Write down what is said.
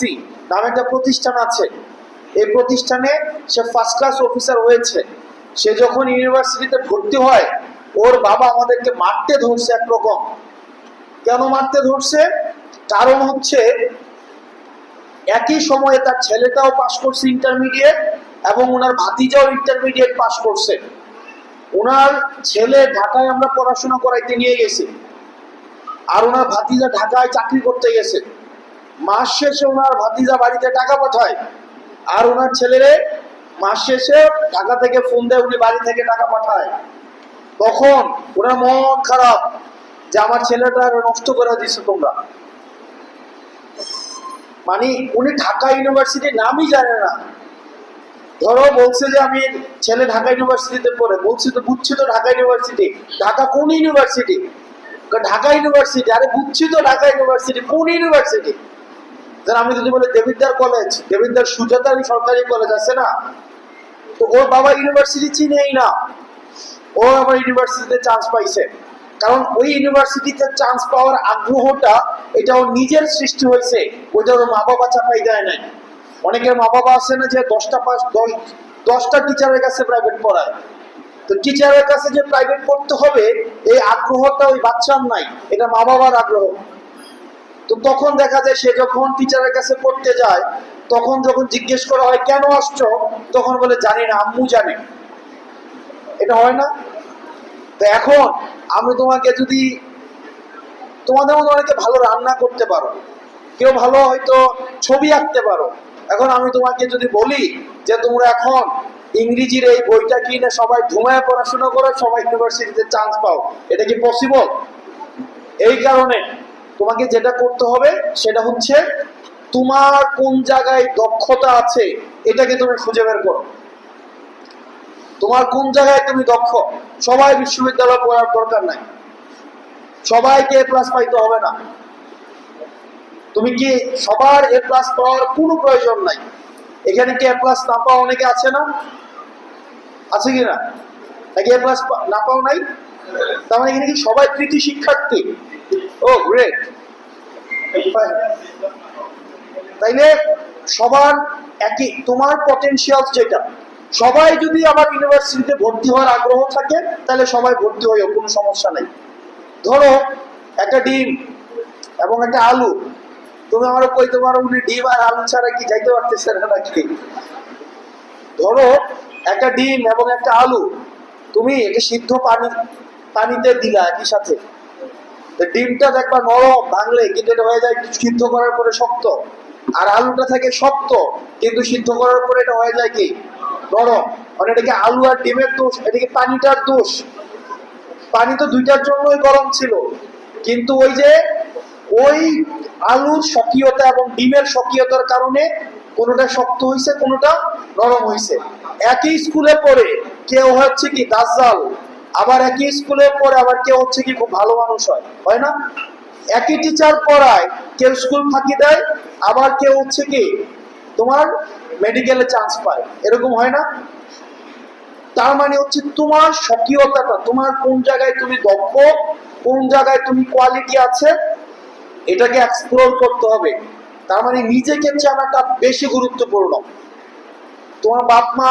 C নামে একটা প্রতিষ্ঠান আছে। এই প্রতিষ্ঠানে সে ফার্স্ট ক্লাস অফিসার হয়েছে। সে যখন ইউনিভার্সিটিতে ভর্তি হয়, ওর বাবা আমাদেরকে মারতে ধরছে একরকম। কেন মারতে ধরছে? কারণ হচ্ছে একই সময়ে তার ছেলেটাও পাশ করছে ইন্টারমিডিয়েট এবং ওনার ভাতিজাও ইন্টারমিডিয়েট পাশ করছে। ওনার ছেলে ঢাকায় আমরা পড়াশোনা করাইতে নিয়ে গেছি। আর ওনার ভাতিজা ঢাকায় চাকরি করতে গেছে। মাস শেষে ওনার ভাতিজা বাড়িতে টাকা পাঠায়। আর ওনার ছেলেরে মাস শেষে ঢাকা থেকে ফোন দেয়, উনি বাড়ি থেকে টাকা পাঠায়। তখন ওনার মন খারাপ যে আমার ছেলেটা নষ্ট করে দিছো তোমরা। মানে উনি ঢাকা ইউনিভার্সিটির নামই জানে না। ধরো বলছে যে আমি ছেলে ঢাকা ইউনিভার্সিটিতে পড়ে, বলছি তো বুঝছি তো ঢাকা ইউনিভার্সিটি। ঢাকা কোন ইউনিভার্সিটি? ঢাকা ইউনিভার্সিটি, আরে বুঝছি তো ঢাকা ইউনিভার্সিটি, কোন ইউনিভার্সিটি? আমি যদি বলি দেবিদ্যার কলেজ দেবিদ্যার সুজাতারি সরকারি কলেজ আছে না? তো ওর বাবা ইউনিভার্সিটি চিনেই না। ও আবার ইউনিভার্সিটিতে চান্স পাইছে। কারণ ওই ইউনিভার্সিটিতে চান্স পাওয়ার আগ্রহটা এটা ওর নিজের সৃষ্টি হয়েছে। ওইটা ওর মা বাবা চাপাই দেয় নাই। অনেকের মা বাবা আছে না যে দশটা পাস দশ, দশটা টিচারের কাছে প্রাইভেট পড়ায়। তো টিচারের কাছে যে প্রাইভেট পড়তে হবে, এই আগ্রহটা ওই বাচ্চার নাই। এটা মা বাবার আগ্রহ। তো তখন দেখা যায় সে যখন টিচারের কাছে পড়তে যায়, তখন যখন জিজ্ঞেস করা হয়, কেন আসছো? তখন বলে, জানি না, আম্মু জানে। এটা হয় না? তো এখন আমি তোমাকে যদি, তোমাদের মধ্যে অনেকে ভালো রান্না করতে পারো, কেউ ভালো হয়তো ছবি আঁকতে পারো। এখন আমি তোমাকে যদি বলি যে তোমরা এখন ইংরেজির এই বইটা কিনে সবাই ঘুমায় পড়াশোনা করো সবাই ইউনিভার্সিটিতে চান্স পাও, এটা কি পসিবল এই কারণে তোমাকে যেটা করতে হবে সেটা হচ্ছে তোমার কোন জায়গায় দক্ষতা আছে এটাকে তুমি খুঁজে বের করো। তোমার কোন জায়গায় তুমি দক্ষ? সবাই বিশ্ববিদ্যালয় পড়ার দরকার নাই। সবাইকে এ প্লাস পাইতে হবে না। তুমি কি সবার এ প্লাস পাওয়ার কোনো প্রয়োজন নাই? এখানে কি এ প্লাস না পাওয়া অনেকে আছে না? আছে কি না? নাকি এ প্লাস না পাও নাই? তার মানে এখানে কি সবাই কৃতি শিক্ষার্থী? ও গ্রেট তাইলে সবার একই, তোমার পটেনশিয়াল যেটা, সবাই যদি ইউনিভার্সিটিতে ভর্তি হওয়ার আগ্রহ থাকে তাহলে সবাই ভর্তি হয়েও কোনো সমস্যা নেই। ধরো, একটা ডিম এবং একটা আলু, তুমি উনি ডিম আর আলু ছাড়া কি যাইতে পারতেছে না নাকি? ধরো, একটা ডিম এবং একটা আলু, তুমি এটা সিদ্ধ পানি, পানিতে দিলা একই সাথে। ডিমটা দেখবা নরম ভাঙলে কিন্তু এটা হয়ে যায় সিদ্ধ করার পরে শক্ত। আর আলুটা থাকে শক্ত, কিন্তু সিদ্ধ করার পরে এটা হয়ে যায় কি? নরম। মানে এটাকে আলু আর ডিমের দোষ, এটাকে পানিটার দোষ। পানি তো দুইটার জন্যই গরম ছিল। কিন্তু ওই যে ওই আলুর স্বকীয়তা এবং ডিমের স্বকীয়তার কারণে কোনোটা শক্ত হয়েছে কোনোটা নরম হয়েছে একই স্কুলে পড়ে কেউ হচ্ছে কি, দাজ্জাল আবার একই স্কুলে পড়ে আবার কেউ হচ্ছে কি খুব ভালো মানুষ হয় হয় না? একই টিচার পড়ায়, কেউ স্কুল ফাঁকি দেয়, আবার কেউ হচ্ছে কি তোমার মেডিকেলে চান্স পায়। এরকম হয় না? তার মানে হচ্ছে তোমার স্বকীয়তাটা, তোমার কোন জায়গায় তুমি দক্ষ, কোন জায়গায় তুমি কোয়ালিটি আছে, এটাকে এক্সপ্লোর করতে হবে। তার মানে নিজেকে জানাটা বেশি গুরুত্বপূর্ণ। তোমার বাপ মা